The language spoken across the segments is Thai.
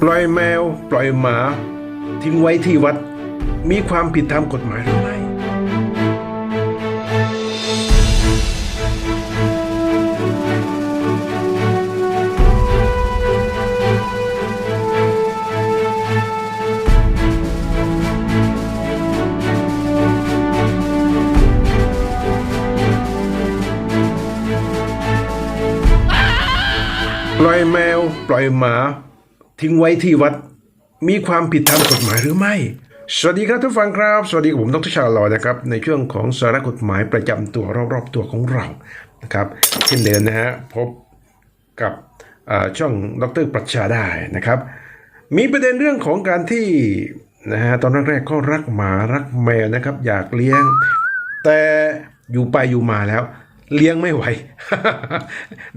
ปล่อยแมว ปล่อยหมา ทิ้งไว้ที่วัด มีความผิดตามกฎหมายหรือไม่ปล่อยแมว ปล่อยหมา ทิ้งไว้ที่วัดมีความผิดตามกฎหมายหรือไม่ สวัสดีครับทุกฟังครับ สวัสดีกับผมดรชาลอนะครับ ในช่วงของสาระกฎหมายประจำตัวรอบๆตัวของเรานะครับเช่นเดิมนะฮะพบกับช่องดรปรัชชาได้นะครับ มีประเด็นเรื่องของการที่นะฮะตอนแรกๆก็รักหมารักแมวนะครับ อยากเลี้ยง แต่อยู่ไปอยู่มาแล้ว เลี้ยงไม่ไหว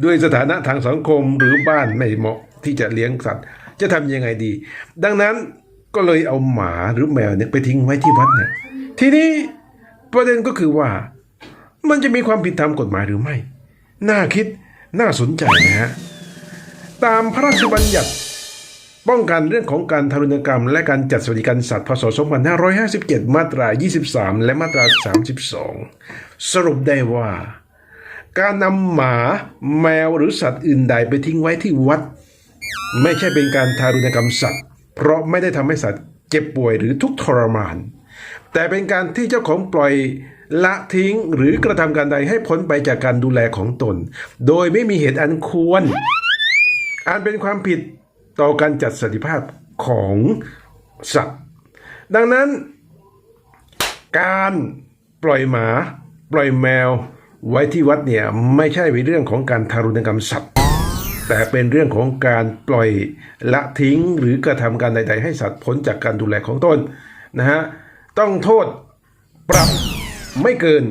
ด้วยสถานะทางสังคมหรือบ้านไม่เหมาะที่จะเลี้ยงสัตว์ จะทำยังไงดี ดังนั้นก็เลยเอาหมาหรือแมวเนี่ยไปทิ้งไว้ที่วัดเนี่ยทีนี้ประเด็นก็คือว่า มันจะมีความผิดตามกฎหมายหรือไม่ น่าคิดน่าสนใจนะฮะตามพระราชบัญญัติ ป้องกันเรื่องของการทารุณกรรม และการจัดสวัสดิการสัตว์พศ 2557 มาตรา 23 และมาตรา 32 สรุปได้ว่า การนำหมาแมวหรือสัตว์อื่นใดไปทิ้งไว้ที่วัด ไม่ใช่เป็นการทารุณกรรมสัตว์ เพราะไม่ได้ทำให้สัตว์เจ็บป่วยหรือทุกข์ทรมาน แต่เป็นการที่เจ้าของปล่อยละทิ้งหรือกระทำการใดให้พ้นไปจากการดูแลของตน โดยไม่มีเหตุอันควรอาจเป็นความผิดต่อการจัดสวัสดิภาพของสัตว์ ดังนั้น การปล่อยหมา ปล่อยแมว ไว้ที่วัดเนี่ยไม่ใช่เป็นเรื่องของการทารุณกรรมสัตว์ แต่เป็นเรื่องของการปล่อยละทิ้งหรือกระทำการใด ๆ ให้สัตว์พ้นจากการดูแลของตนนะฮะต้องโทษปรับไม่เกิน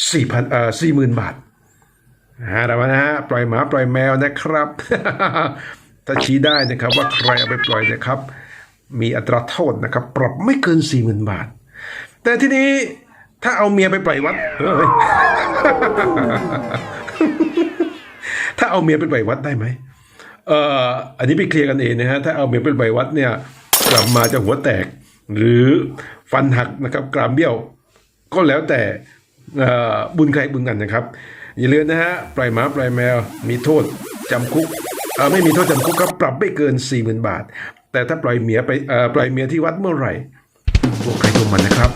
4,000เอ่อ40,000 บาทฮะแต่ว่านะฮะปล่อยหมาปล่อยแมวนะครับ ถ้าชี้ได้นะครับว่าใครเอาไปปล่อยนะครับ มีอัตราโทษนะครับ ปรับไม่เกินสี่หมื่นบาท แต่ทีนี้ถ้าเอาเมียไปปล่อยวัดเฮ้ย เอาเมียไปปล่อยวัดได้ไหมเอ่ออันนี้ไปเคลียร์กันเองนะฮะถ้าเอาเมียไปปล่อยวัดเนี่ยกลับมาจะหัวแตก หรือฟันหักนะครับกรามเบี้ยว ก็แล้วแต่บุญใครบุญกันนะครับ อย่าลืมนะฮะปล่อยหมาปล่อยแมวมีโทษจำคุกไม่มีโทษจำคุกครับปรับไม่เกิน 4 0,000 บาท แต่ถ้าปล่อยเมียไปเอ่อปล่อยเมียที่วัดเมื่อไหร่พวกใครตัวมันนะครับ